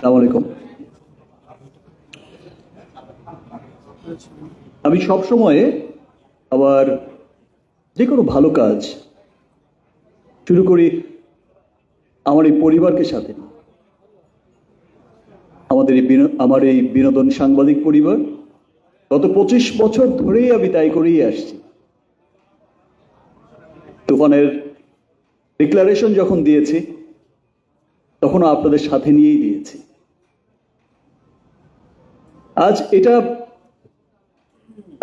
আসসালামু আলাইকুম। আমি সব সময় আবার যে কোনো ভালো কাজ শুরু করি আমার এই পরিবারকে সাথে। আমাদের এই আমার এই বিনোদন সাংবাদিক পরিবার গত পঁচিশ বছর ধরেই আমি তাই করেই আসছি। তুফানের ডিক্লারেশন যখন দিয়েছি তখন আপনাদের সাথে নিয়েই দিয়েছি। আজ এটা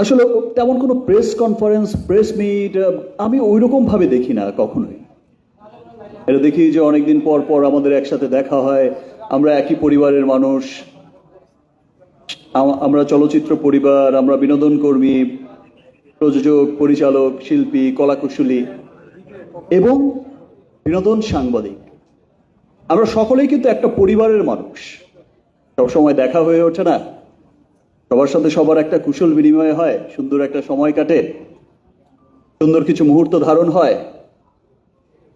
আসলে তেমন কোনো প্রেস কনফারেন্স প্রেস মিট আমি ওই রকম ভাবে দেখি না কখনোই। এটা দেখি যে অনেকদিন পর পর আমাদের একসাথে দেখা হয়, আমরা একই পরিবারের মানুষ আমরা চলচ্চিত্র পরিবার, আমরা বিনোদন কর্মী, প্রযোজক, পরিচালক, শিল্পী, কলাকুশলী এবং বিনোদন সাংবাদিক। আমরা সকলেই কিন্তু একটা পরিবারের মানুষ। সবসময় দেখা হয়ে ওঠে না। সবার সাথে সবার একটা কুশল বিনিময় হয়, সুন্দর একটা সময় কাটে, সুন্দর কিছু মুহূর্ত ধারণ হয়।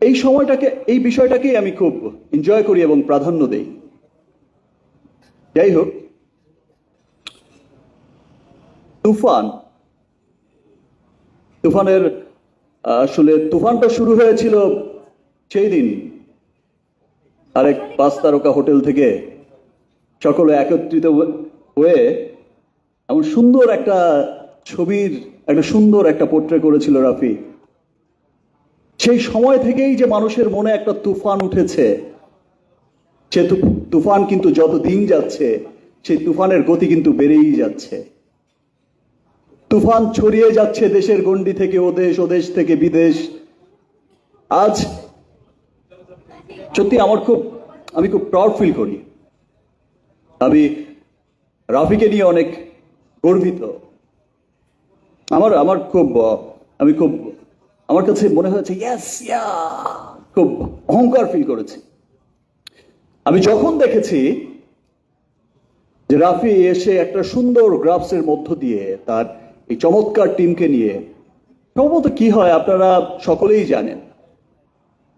এই সময়টাকে, এই বিষয়টাকেই আমি খুব এনজয় করি এবং প্রাধান্য দেই। যাই হোক, তুফান, তুফানের, আসলে তুফানটা শুরু হয়েছিল সেই দিন। আরেক পাঁচ তারকা হোটেল থেকে সকলে একত্রিত হয়ে এমন সুন্দর একটা ছবির, একটা সুন্দর একটা পোট্রে করেছিল রাফি। সেই সময় থেকেই যে মানুষের মনে একটা তুফান উঠেছে, সে তুফান কিন্তু যত দিন যাচ্ছে, সেই তুফানের গতি কিন্তু বেড়েই যাচ্ছে। তুফান ছড়িয়ে যাচ্ছে দেশের গণ্ডি থেকে, ও দেশ ও দেশ থেকে বিদেশ। আজ সত্যি আমার খুব, আমি খুব প্রাউড ফিল করি। আমি রাফিকে নিয়ে অনেক গর্বিত। আমার আমার খুব, আমি খুব, আমার কাছে মনে হয়েছে খুব অহংকার ফিল করেছি। আমি যখন দেখেছি যে রাফি এসে একটা সুন্দর গ্রাফসের মধ্য দিয়ে তার এই চমৎকার টিমকে নিয়ে, সম্ভবত কি হয় আপনারা সকলেই জানেন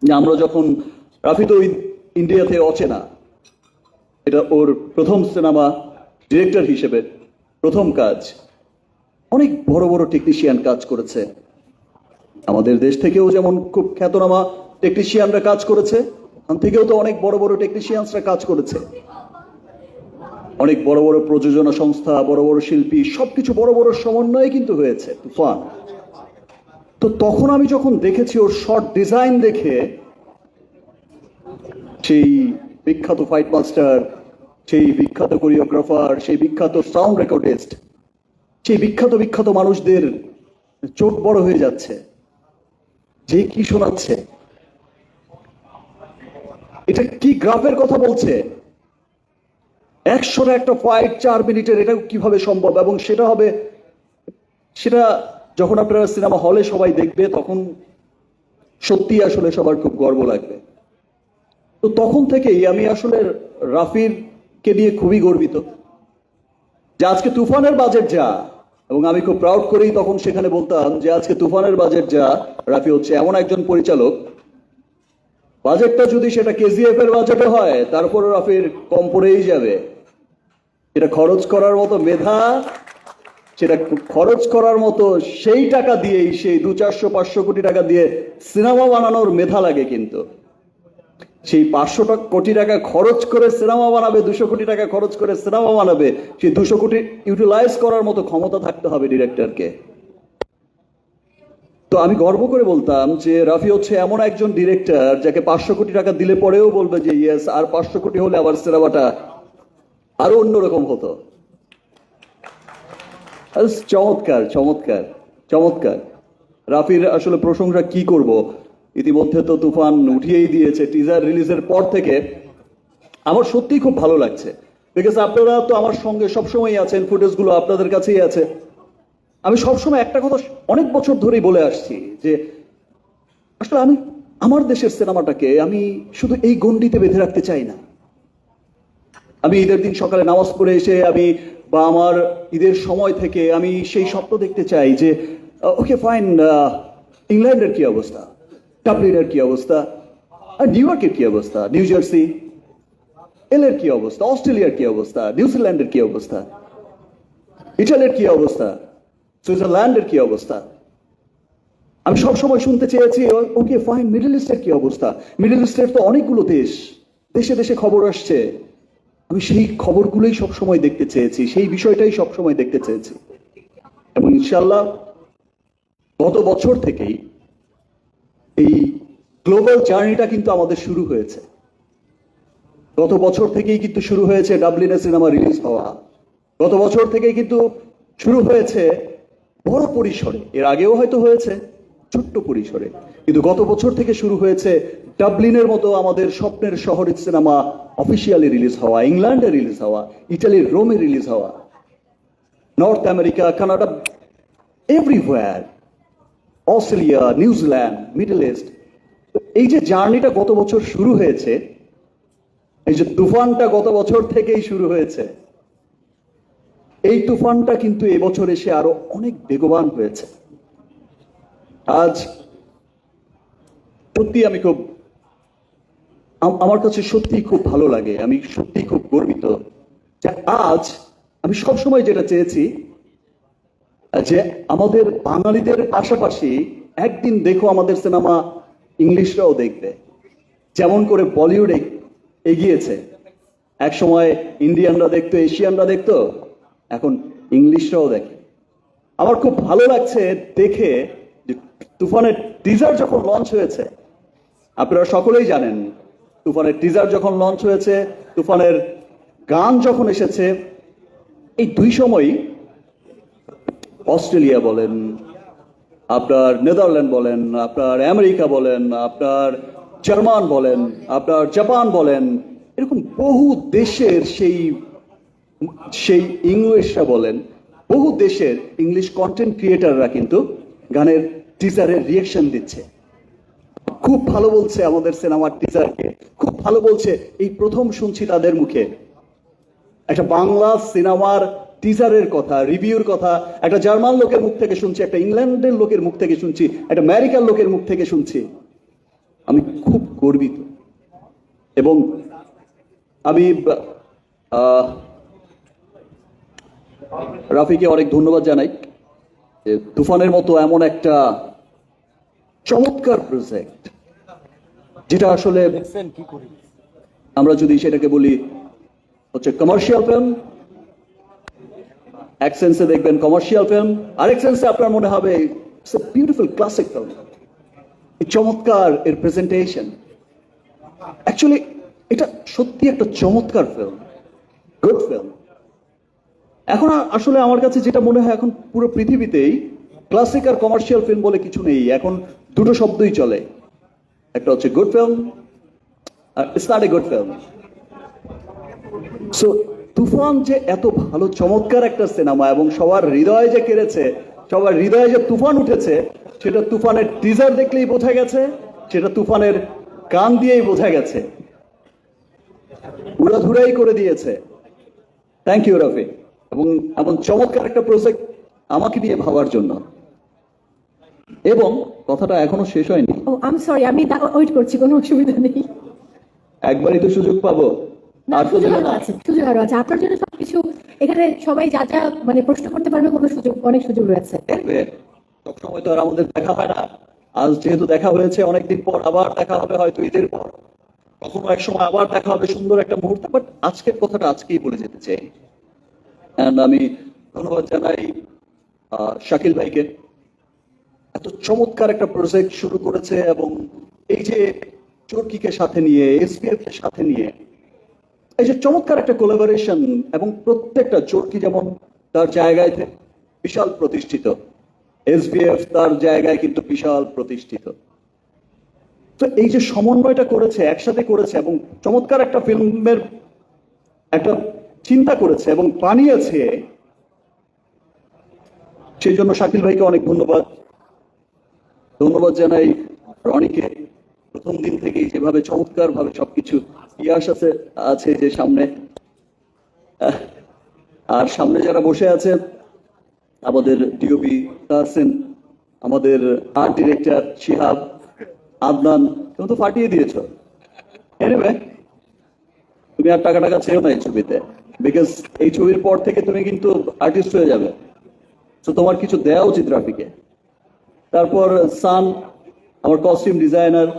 যে আমরা যখন, রাফি তো ইন- ইন্ডিয়াতে অচেনা। এটা ওর প্রথম সিনেমা ডিরেক্টর হিসেবে প্রথম কাজ, অনেক বড় বড় টেকনিশিয়ান কাজ করেছে। আমাদের দেশ থেকেও যেমন খুব খ্যাতনামা টেকনিশিয়ানরা কাজ করেছে ওখান থেকেও তো অনেক বড় বড় টেকনিশিয়ানসরা কাজ করেছে। অনেক বড় বড় প্রযোজনা সংস্থা, বড় বড় শিল্পী, সবকিছু বড় বড় সমন্বয়ে কিন্তু হয়েছে, তুফান। তো তখন আমি যখন দেখেছি ওর শর্ট ডিজাইন দেখে, সেই বিখ্যাত ফাইট মাস্টার সেই বিখ্যাত কোরিওগ্রাফার সেই বিখ্যাত সাউন্ড রেকর্ডিস্ট সেই বিখ্যাত বিখ্যাত মানুষদের চোখ বড় হয়ে যাচ্ছে। যে কি শোনাচ্ছে? এটা কি গ্রাফের কথা বলছে? একশোর একটা ফাইট চার মিনিটের, এটা কীভাবে সম্ভব? এবং সেটা হবে, সেটা যখন আপনারা সিনেমা হলে সবাই দেখবে, তখন সত্যি আসলে সবার খুব গর্ব লাগবে। তো তখন থেকেই আমি আসলে রাফির কে নিয়ে খুবই গর্বিত। যে আজকে তুফানের বাজেট যা, এবং আমি খুব প্রাউড করেই তখন সেখানে বলতাম যে আজকে তুফানের বাজেট যা, রাফি হচ্ছে এমন একজন পরিচালক। বাজেটটা যদি সেটা কেজিএফ এর বাজেটে হয় তারপরে রাফির কম পড়েই যাবে। সেটা খরচ করার মতো মেধা, সেটা খরচ করার মতো সেই টাকা দিয়েই, সেই দু চারশো, পাঁচশো কোটি টাকা দিয়ে সিনেমা বানানোর মেধা লাগে কিন্তু। সেই পাঁচশো কোটি টাকা খরচ করে সিনেমা বানাবে, দুশো কোটি টাকা খরচ করে সিনেমা বানাবে, সেই দুশো কোটি ইউটিলাইজ করার মতো ক্ষমতা থাকতে হবে ডিরেক্টরকে তো আমি গর্ব করে বলতাম যে রাফি হচ্ছে এমন একজন ডিরেক্টর যাকে পাঁচশো কোটি টাকা দিলে পরেও বলবে যে ইয়েস আর পাঁচশো কোটি হলে আবার সিনেমাটা আরও অন্যরকম হতো। আরে চমৎকার চমৎকার চমৎকার। রাফির আসলে প্রশংসা কি করব? ইতিমধ্যে তো তুফান উঠিয়েই দিয়েছে টিজার রিলিজের পর থেকে। আমার সত্যিই খুব ভালো লাগছে। বিকজ আপনারা তো আমার সঙ্গে সবসময় আছেন ফুটেজগুলো আপনাদের কাছেই আছে। আমি সবসময় একটা কথা অনেক বছর ধরেই বলে আসছি যে, আসলে আমি, আমার দেশের সিনেমাটাকে আমি শুধু এই গণ্ডিতে বেঁধে রাখতে চাই না। আমি ঈদের দিন সকালে নামাজ পড়ে এসে আমি বা আমার ঈদের সময় থেকে আমি সেই স্বপ্ন দেখতে চাই যে ওকে ফাইন ইংল্যান্ডের কি অবস্থা? ডাবলিনের কি অবস্থা? আর নিউ ইয়র্কের কি অবস্থা? New Jersey? এলের কি অবস্থা? অস্ট্রেলিয়ার কি অবস্থা? নিউজিল্যান্ডের কি অবস্থা? ইটালির কি অবস্থা? সুইজারল্যান্ডের কি অবস্থা? আমি সবসময় শুনতে চেয়েছি, ওকে ফাইন মিডল ইস্টের কি অবস্থা? মিডল ইস্টের তো অনেকগুলো দেশ। দেশে দেশে খবর আসছে। আমি সেই খবরগুলোই সবসময় দেখতে চেয়েছি, সেই বিষয়টাই সবসময় দেখতে চেয়েছি। এবং ইনশাল্লাহ গত বছর থেকেই এই গ্লোবাল জার্নিটা কিন্তু আমাদের শুরু হয়েছে। গত বছর থেকেই কিন্তু শুরু হয়েছে ডাবলিনে সিনেমা রিলিজ হওয়া। গত বছর থেকেই কিন্তু শুরু হয়েছে বড় পরিসরে। এর আগেও হয়তো হয়েছে, ছোট্ট পরিসরে। কিন্তু গত বছর থেকে শুরু হয়েছে ডাবলিনের মতো আমাদের স্বপ্নের শহরের সিনেমা অফিসিয়ালি রিলিজ হওয়া, ইংল্যান্ডে রিলিজ হওয়া, ইটালির রোমে রিলিজ হওয়া, North America, Canada everywhere Australia New Zealand Middle East, এই যে জার্নিটা গত বছর শুরু হয়েছে, এই যে তুফানটা গত বছর থেকেই শুরু হয়েছে, এই তুফানটা কিন্তু এবছর এসে আরও অনেক বেগবান হয়েছে। আজ সত্যি আমি খুব, আম- আমার কাছে সত্যি খুব ভালো লাগে, আমি সত্যি খুব গর্বিত যে আজ আমি সবসময় যেটা চেয়েছি যে আমাদের বাঙালিদের পাশাপাশি একদিন দেখো আমাদের সিনেমা ইংলিশরাও দেখবে। যেমন করে বলিউড এগ- এগিয়েছে। এক সময় ইন্ডিয়ানরা দেখতো, এশিয়ানরা দেখতো, এখন ইংলিশরাও দেখে। আমার খুব ভালো লাগছে দেখে যে তুফানের টিজার যখন লঞ্চ হয়েছে, আপনারা সকলেই জানেন, তুফানের টিজার যখন লঞ্চ হয়েছে, তুফানের গান যখন এসেছে, এই দুই সময়ই অস্ট্রেলিয়া বলেন, আপনার নেদারল্যান্ড বলেন, আপনার আমেরিকা বলেন, আপনার জার্মান বলেন, আপনার জাপান বলেন, এরকম বহু দেশের সেই সেই ইংলিশরা বলেন, বহু দেশের ইংলিশ কন্টেন্ট ক্রিয়েটাররা কিন্তু গানের টিজারের রিয়েকশন দিচ্ছে। খুব ভালো বলছে আমাদের সিনেমার টিজারকে খুব ভালো বলছে। এই প্রথম শুনছি তাদের মুখে। একটা বাংলা সিনেমার টিজারের কথা রিভিউর কথা একটা জার্মান লোকের মুখ থেকে শুনছি একটা ইংল্যান্ডের লোকের মুখ থেকে শুনছি একটা আমেরিকার লোকের মুখ থেকে শুনছি। আমি খুব গর্বিত। এবং আমি রাফিকে অনেক ধন্যবাদ জানাই তুফানের মতো এমন একটা চমৎকার প্রজেক্ট যেটা আসলে আমরা যদি সেটাকে বলি হচ্ছে কমার্শিয়াল ফিল্ম এক সেন্সে দেখবেন কমার্শিয়াল ফিল্ম আরেক সেন্সে আপনার মনে হবে বিউটিফুল ক্লাসিক ফিল্ম চমৎকার এর প্রেজেন্টেশন অ্যাকচুয়ালি এটা সত্যি একটা চমৎকার ফিল্ম গুড ফিল্ম এখন আসলে আমার কাছে যেটা মনে হয় এখন পুরো পৃথিবীতেই ক্লাসিক আর কমার্শিয়াল ফিল্ম বলে কিছু নেই। এখন দুটো শব্দই চলে। একটা হচ্ছে good film R it's not a good film so Toofan যে এত ভালো চমৎকার একটা সিনেমা এবং সবার হৃদয় যে কেড়েছে সবার হৃদয়ে যে তুফান উঠেছে সেটা তুফানের টিজার দেখলেই বোঝা গেছে সেটা তুফানের গান দিয়েই বোঝা গেছে। উড়াধুরাই করে দিয়েছে। থ্যাংক ইউ রফি এবং এমন চমৎকার একটা প্রজেক্ট আমাকে দিয়ে ভাবার জন্য। এবং কথাটা এখনও শেষ হয়নি। ও আম সরি আমি ওয়েট করছি কোনো অসুবিধা নেই। একবারই তো সুযোগ পাবো। সুযোগ আরও আছে। সুযোগ আরও আছে। আপনার জন্য সবকিছু এখানে সবাই যা যা মানে প্রশ্ন করতে পারবে কোনো সুযোগ অনেক সুযোগ রয়েছে। সবসময় তো আর আমাদের দেখা হয় না। আজ যেহেতু দেখা হয়েছে অনেকদিন পর আবার দেখা হবে হয়তো ঈদের পর। কখনো এক সময় আবার দেখা হবে সুন্দর একটা মুহূর্ত বাট আজকের কথাটা আজকেই বলে যেতে চাই। আমি ধন্যবাদ জানাই শাকিল ভাইকে। এত চমৎকার একটা প্রজেক্ট শুরু করেছে এবং এই যে চরকিকে সাথে নিয়ে এসপিএফ কে সাথে নিয়ে এই যে চমৎকার একটা কোলাবোরেশন এবং প্রত্যেকটা চরকি যেমন তার জায়গায় বিশাল প্রতিষ্ঠিত। এসবিএফ তার জায়গায় কিন্তু বিশাল প্রতিষ্ঠিত। তো এই যে সমন্বয়টা করেছে, একসাথে করেছে এবং চমৎকার একটা ফিল্মের একটা চিন্তা করেছে এবং বানিয়েছে, সেই জন্য শাকিল ভাইকে অনেক ধন্যবাদ। ধন্যবাদ জানাই রনিকে। প্রথম দিন থেকেই যেভাবে চমৎকার ভাবে সবকিছু ইয়াস আছে আছে যে সামনে। আর সামনে যারা বসে আছে আমাদের ডিওপি তাহসিন, আমাদের আর্ট ডিরেক্টর শিহাব, আদনান, তুমি তো ফাটিয়ে দিয়েছ। এনিওয়ে তুমি আর টাকা টাকা চেয়েও না এই ছবিতে। বিকজ এই ছবির পর থেকে তুমি কিন্তু আর্টিস্ট হয়ে যাবে। তো তোমার কিছু দেওয়া উচিত রাফিকে। তারপর সান, আমার কস্টিউম ডিজাইনার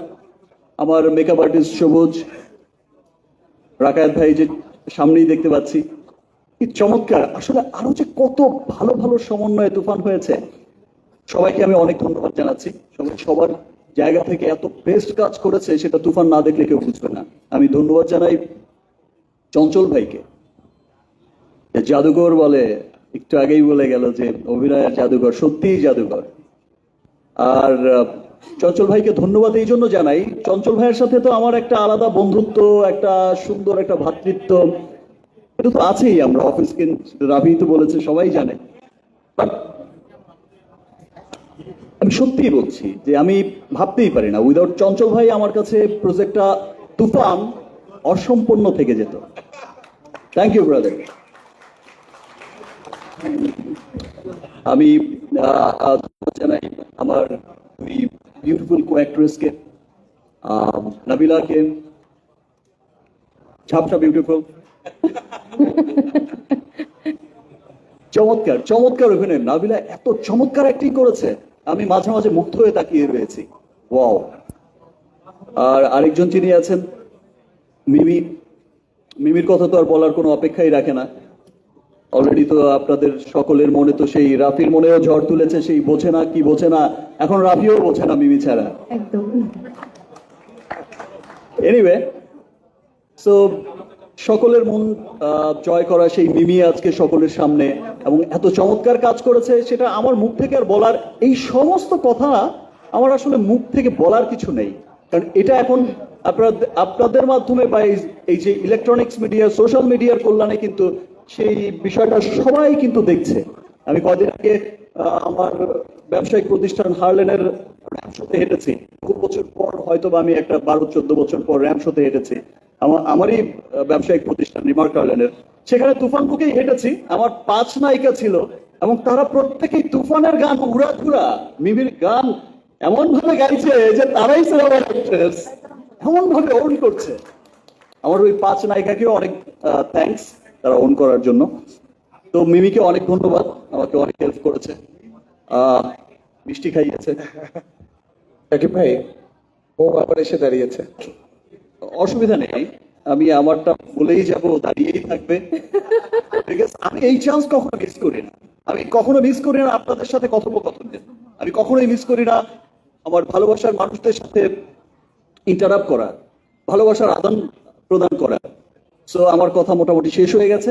আমার মেকআপ আর্টিস্ট সবুজ রাকায়াত ভাই যে সামনেই দেখতে পাচ্ছি, কি চমৎকার! আসলে আরও যে কত ভালো ভালো সমন্বয়ে তুফান হয়েছে, সবাইকে আমি অনেক ধন্যবাদ জানাচ্ছি। সবাই সবার জায়গা থেকে এত বেস্ট কাজ করেছে, সেটা তুফান না দেখলে কেউ বুঝবে না। আমি ধন্যবাদ জানাই চঞ্চল ভাইকে। জাদুঘর বলে, একটু আগেই বলে গেল যে অভিনয়ের জাদুঘর, সত্যিই জাদুঘর। আর চঞ্চল ভাইকে ধন্যবাদ এই জন্য জানাই। চঞ্চল ভাইয়ের সাথে তো আমার একটা আলাদা বন্ধুত্ব, একটা সুন্দর একটা ভ্রাতৃত্ব এটা তো আছেই আমরা, অফিস রাবি তো বলেছে, সবাই জানে। আমি সত্যিই বলছি যে আমি ভাবতেই পারি না উইদাউট চঞ্চল ভাই আমার কাছে প্রজেক্টটা তুফান অসম্পূর্ণ থেকে যেত। থ্যাংক ইউ ব্রাদার আমি জানাই আমার দুই বিউটিফুল কো অ্যাক্ট্রেসকে নাবিলাকে ঝাপসা বিউটিফুল চমৎকার চমৎকার অভিনয়। নাবিলা এত চমৎকার অ্যাক্টিং করেছে, আমি মাঝে মাঝে মুগ্ধ হয়ে তাকিয়ে রয়েছি। ওয়াও আর আরেকজন যিনি আছেন, মিমি, মিমির কথা তো আর বলার কোনো অপেক্ষাই রাখে না। অলরেডি তো আপনাদের সকলের মনে তো সেই রাফির মনেও ঝড় তুলেছে সেই বোঝে না কি বোঝে না। এখন রাফিও বোঝে না মিমি ছাড়া। একদম। এনিওয়ে সো সকলের মন জয় করা সেই মিমি আজকে সকলের সামনে এবং এত চমৎকার কাজ করেছে সেটা আমার মুখ থেকে আর বলার এই সমস্ত কথা আমার আসলে মুখ থেকে বলার কিছু নেই। কারণ এটা এখন আপনাদের আপনাদের মাধ্যমে বা এই যে ইলেকট্রনিক্স মিডিয়া সোশ্যাল মিডিয়ার কল্যাণে কিন্তু সেই বিষয়টা সবাই কিন্তু দেখছে। আমি কদিন আগে আমার ব্যবসায়িক প্রতিষ্ঠান হার্লেনের র্যাম শোতে হেঁটেছি। বহু বছর পর হয়তো আমি একটা বারো, চোদ্দ বছর পর র্যাম শোতে হেঁটেছি। আমার, আমারই ব্যবসায়িক প্রতিষ্ঠান রিমার্ক হার্লেনের। সেখানে তুফান বুকেই হেঁটেছি। আমার পাঁচ নায়িকা ছিল এবং তারা প্রত্যেকেই তুফানের গান উড়াধুরা মিমির গান এমন ভাবে গাইছে যে তারাই সিনেমার। এমন ভাবে ওন করছে। আমার ওই পাঁচ নায়িকাকেও অনেক থ্যাঙ্কস তারা ওন করার জন্য। তো মিমিকে অনেক ধন্যবাদ আমাকে অনেক হেল্প করেছে। আহ, মিষ্টি খাইয়েছে। সাকিব ভাই ও আবার এসে দাঁড়িয়েছে। অসুবিধা নেই আমি আমারটা বলেই যাব দাঁড়িয়েই থাকবে। আমি এই চান্স কখনো মিস করি না। আমি কখনো মিস করি না আপনাদের সাথে কথোপকথনের আমি কখনোই মিস করি না আমার ভালোবাসার মানুষদের সাথে ইন্টারাপ্ট করা ভালোবাসার আদান প্রদান করা। সো আমার কথা মোটামুটি শেষ হয়ে গেছে।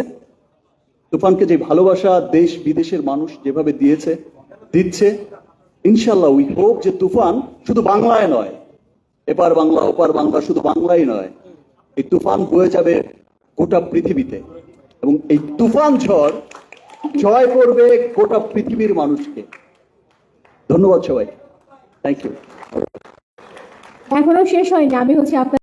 তুফানকে যে ভালোবাসা দেশ বিদেশের মানুষ যেভাবে দিয়েছে, দিচ্ছে ইনশাল্লাহ উই হোপ যে তুফান শুধু বাংলায় নয়, এপার বাংলা, ওপার বাংলা শুধু বাংলাই নয়, এই তুফান বয়ে যাবে গোটা পৃথিবীতে। এবং এই তুফান ঝড় জয় করবে গোটা পৃথিবীর মানুষকে। ধন্যবাদ সবাই থ্যাংক ইউ এখনও শেষ হয়নি, আমি হচ্ছে আপনার